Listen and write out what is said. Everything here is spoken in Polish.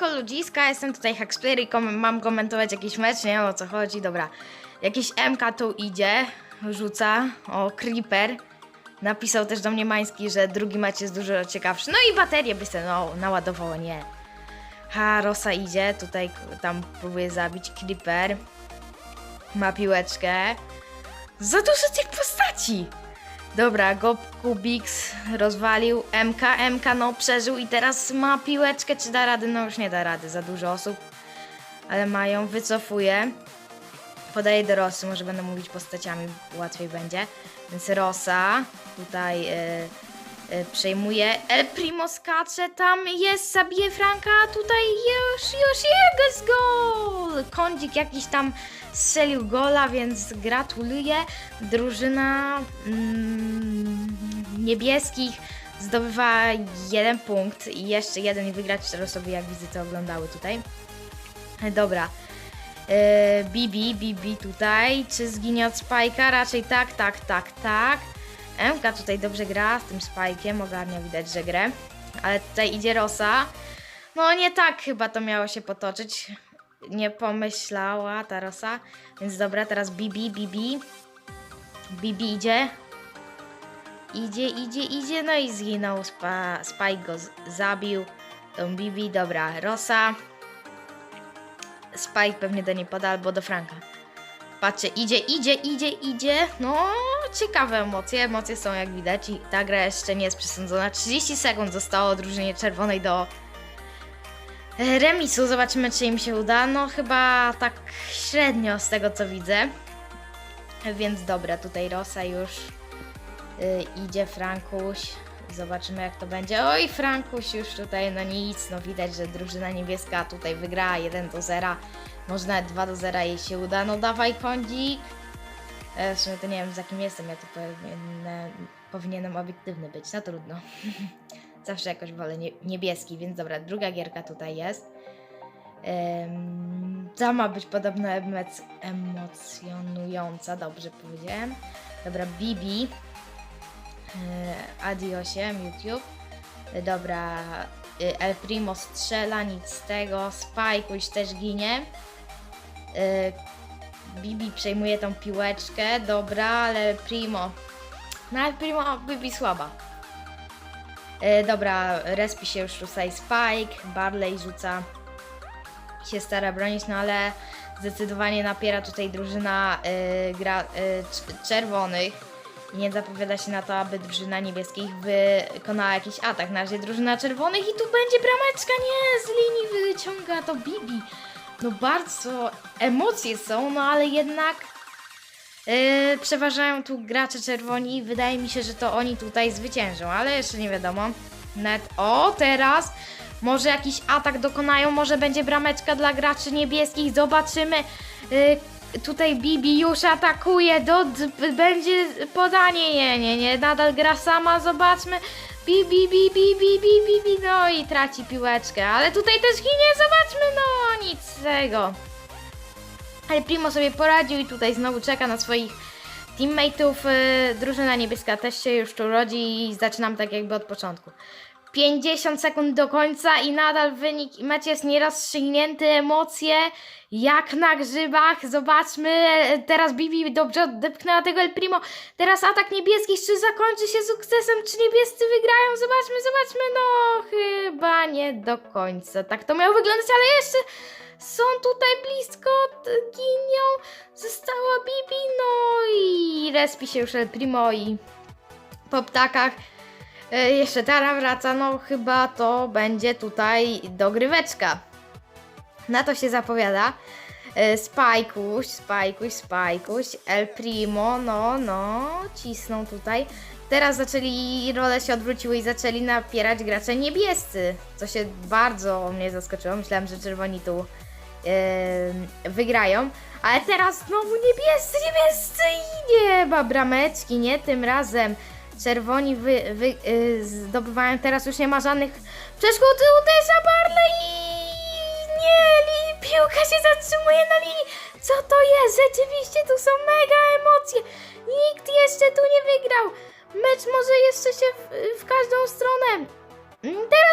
Siemanko ludziska, jestem tutaj Hacksplayer i kom- mam komentować jakiś mecz, nie wiem o co chodzi, dobra. Jakiś MK tu idzie, rzuca, o Creeper. Napisał też do mnie Mański, że drugi mecz jest dużo ciekawszy. No i baterię by sobie no, naładowało, nie. Ha, Rosa idzie, tutaj tam próbuje zabić Creeper. Ma piłeczkę. Za dużo tych postaci! Dobra, Gob Kubix rozwalił. MK, MK no przeżył i teraz ma piłeczkę. Czy da rady? No już nie da rady, za dużo osób. Ale mają, wycofuje. Podaje do Rosy, może będę mówić postaciami, łatwiej będzie. Więc Rosa tutaj y, y, przejmuje. El Primo skacze, tam jest, zabije Franka, tutaj już, już jest gol! Kądzik jakiś tam strzelił gola, więc gratuluję. Drużyna mm, niebieskich zdobywa jeden punkt i jeszcze jeden i wygrać cztery osoby, jak widzę, to oglądały tutaj. Dobra. Yy, Bibi, Bibi tutaj. Czy zginie od Spajka? Raczej tak, tak, tak, tak. MK tutaj dobrze gra z tym Spajkiem, ogarnia widać, że grę. Ale tutaj idzie Rosa. No nie tak chyba to miało się potoczyć. Nie pomyślała ta Rosa. Więc dobra, teraz Bibi, Bibi. Bibi idzie. Idzie, idzie, idzie, no i zginął. Spa, Spike go zabił. Tą Bibi, dobra, Rosa. Spike pewnie do niej poda albo do Franka. Patrzcie, idzie, idzie, idzie, idzie. No, ciekawe emocje. Emocje są jak widać i ta gra jeszcze nie jest przesądzona. 30 sekund zostało drużynie czerwonej do e, remisu. Zobaczymy, czy im się uda. No, chyba tak średnio z tego, co widzę. Więc dobra, tutaj Rosa już y, idzie, Frankuś. Zobaczymy, jak to będzie. Oj, Frankuś już tutaj, no nic, no widać, że drużyna niebieska tutaj wygrała 1 do 0. Może nawet 2 do 0 jej się uda. No dawaj, kądzik. E, w sumie to nie wiem, z jakim jestem, ja tu powinienem, powinienem obiektywny być, no trudno. Zawsze jakoś wolę nie, niebieski, więc dobra, druga gierka tutaj jest. Ym, ta ma być podobno emoc- emocjonująca, dobrze powiedziałem. Dobra, Bibi. Yy, Adiosiem, YouTube. Yy, Dobra, yy, El Primo strzela, nic z tego. Spike już też ginie. Bibi przejmuje tą piłeczkę, dobra, ale Primo. No ale Primo, Bibi słaba. Yy, dobra, respi się już tutaj Spike, Barley rzuca się stara bronić, no ale zdecydowanie napiera tutaj drużyna y, gra, cz- czerwonych i nie zapowiada się na to, aby drużyna niebieskich wykonała jakiś atak. Na razie drużyna czerwonych i tu będzie brameczka, nie, z linii wyciąga to Bibi. No bardzo emocje są, no ale jednak yy, przeważają tu gracze czerwoni i wydaje mi się, że to oni tutaj zwyciężą, ale jeszcze nie wiadomo. Net, o teraz może jakiś atak dokonają, może będzie brameczka dla graczy niebieskich, zobaczymy. Yy, tutaj Bibi już atakuje, do, będzie podanie, nie, nie, nie, nadal gra sama, zobaczmy. Bibi, Bibi, Bibi, Bibi, no i traci piłeczkę, ale tutaj też ginie, zobaczmy, no nic z tego. Ale Primo sobie poradził i tutaj znowu czeka na swoich teammateów. Yy, drużyna niebieska też się już tu rodzi i zaczynam tak jakby od początku. 50 sekund do końca i nadal wynik mecz jest nierozstrzygnięty, emocje jak na grzybach. Zobaczmy, teraz Bibi dobrze odepchnęła tego El Primo. Teraz atak niebieskich, czy zakończy się sukcesem, czy niebiescy wygrają? Zobaczmy, zobaczmy, no chyba nie do końca. Tak to miało wyglądać, ale jeszcze są tutaj blisko, ginią. Została Bibi, no i respi się już El Primo i po ptakach. E, jeszcze Tara wraca, no chyba to będzie tutaj dogryweczka. Na to się zapowiada. E, Spajkuś, Spajkuś, Spajkuś, El Primo, no, no, cisną tutaj. Teraz zaczęli, role się odwróciły i zaczęli napierać gracze niebiescy, co się bardzo mnie zaskoczyło. Myślałam, że czerwoni tu e, wygrają. Ale teraz znowu niebiescy, niebiescy i nie ma brameczki, nie tym razem. Czerwoni wy, wy, y, zdobywają, teraz już nie ma żadnych przeszkód, uderza Barley i nie, li, piłka się zatrzymuje na linii. Co to jest? Rzeczywiście tu są mega emocje. Nikt jeszcze tu nie wygrał. Mecz może jeszcze się w, w każdą stronę. Mm, Teraz